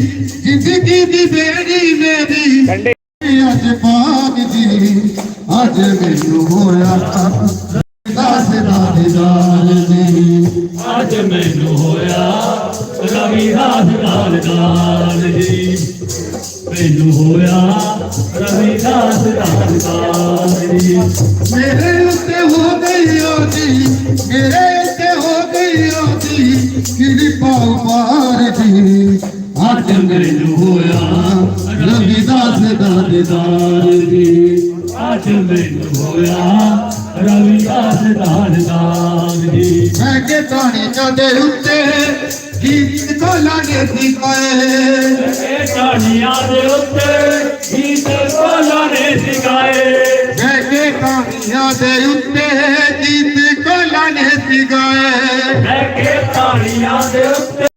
ਜ਼ਿੰਦਗੀ ਦੀ ਬੇੜੀ ਮੇਰੀ ਅੱਜ ਬਾਗ ਜੀ ਅੱਜ ਮੈਨੂੰ ਹੋਇਆ ਦਾਸ ਦਾ ਦੀਦਾਰ ਜੀ ਅੱਜ ਮੈਨੂੰ ਹੋਇਆ ਰਵਿਦਾਸ ਦਾਲ ਜੀ ਮੈਨੂੰ ਹੋਇਆ ਰਵਿਦਾਸ ਦਾਲ ਜੀ ਮੇਰੇ ਉੱਤੇ ਹੋ ਗਈ ਓ ਜੀ ਮੇਰੇ ਉੱਤੇ ਹੋ ਗਈ ਓ ਜੀ ਕਿਰਪਾ ਉਪਾਰ हाथ अंग्रेज़ होया रविदास दानेदार जी हाथ अंग्रेज़ होया रविदास दानेदार जी मैं के ताने चांदे उत्ते गीत को लाने सिखाए मैं तानिया दे उत्ते गीत को लाने सिखाए मैं के तानिया दे उत्ते गीत को लाने सिखाए मैं के तानिया दे उत्ते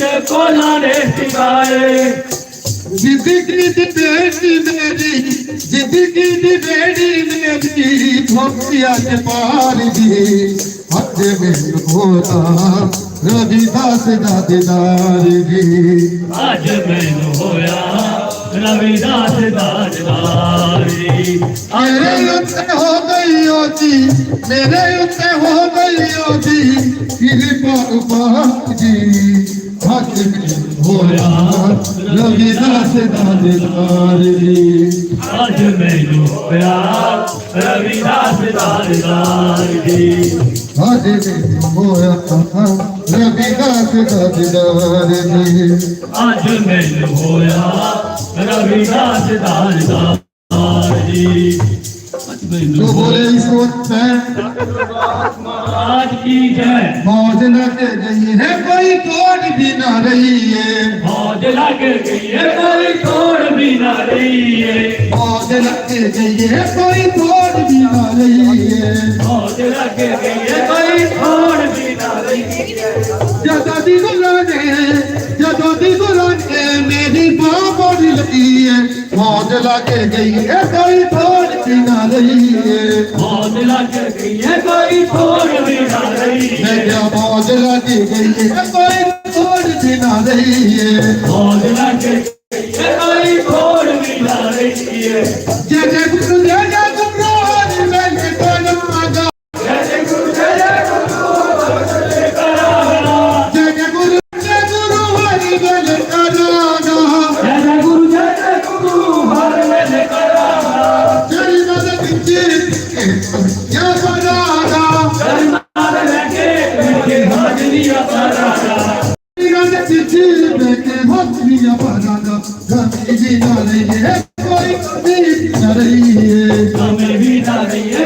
के कोला ने सिखाए ज़िंदगी दी बेटी मेरी ज़िंदगी दी बेटी मेरी भक्तिया के पार दी। हथे में होता रविदास दा दीदार दी। आज मैं होया रविदास दा दीदार उत्ते हो गई ओ जी मेरे उत्ते हो गई ओ जी कृपा उपास जी ਜੀ ਹੱਥ ਮੈਨੂੰ ਹੋਇਆ ਰਵਿਦਾਸ ਦਾ ਦੀਦਾਰ ਜੀ ਅੱਜ ਮੈਨੂੰ ਹੋਇਆ ਰਵਿਦਾਸ ਦਾਲ ਜੀ ਅੱਜ ਮੈਨੂੰ ਹੋਇਆ ਰਵਿਦਾਸ ਦਾ ਦੀਦਾਰ ਜੀ ਅੱਜ ਮੈਨੂੰ ਹੋਇਆ ਰਵਿਦਾਸ ਦਾਲ ਜੀ ਅੱਜ जो बोले इसको महाराज की जय। मौज लग गई है कोई तोड़ भी ना रही है। मौज लग गई है कोई तोड़ भी ना रही है। मौज लग गई है कोई तोड़ भी ना रही है। मौज लग गई है कोई तोड़ भी ना रही है। जदा दी गुलान है जदा दी गुलान है मेरी बाप और लगी है। मौज लग गई है कोई तोड़ पसीना रही है। मौज लग गई है कोई छोड़ भी ना रही है क्या मौज लग गई है कोई छोड़ भी ना रही है मौज लग कोई छोड़ भी ना रही है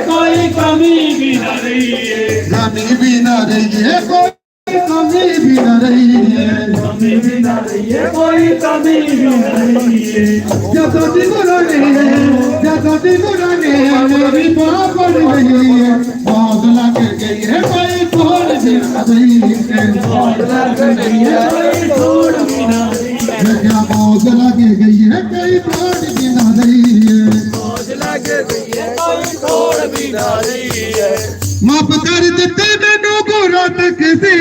कोई कमी भी न रही है তুমি বিনারাইয়ে তুমি বিনারাইয়ে কই তুমি বিনারাইয়ে যত দিবরানে যত দিবরানে আমি পাপ রইয়ে বদলা করকে হে কই তোর বিনারাইয়ে বদলা করকে হে কই তোর বিনারাইয়ে क्या मौज लगे गई है कई प्राण बिना रही है मौज लगे गई है कोई तोड़ बिना रही है माफ कर देते मैनू गुरु तक से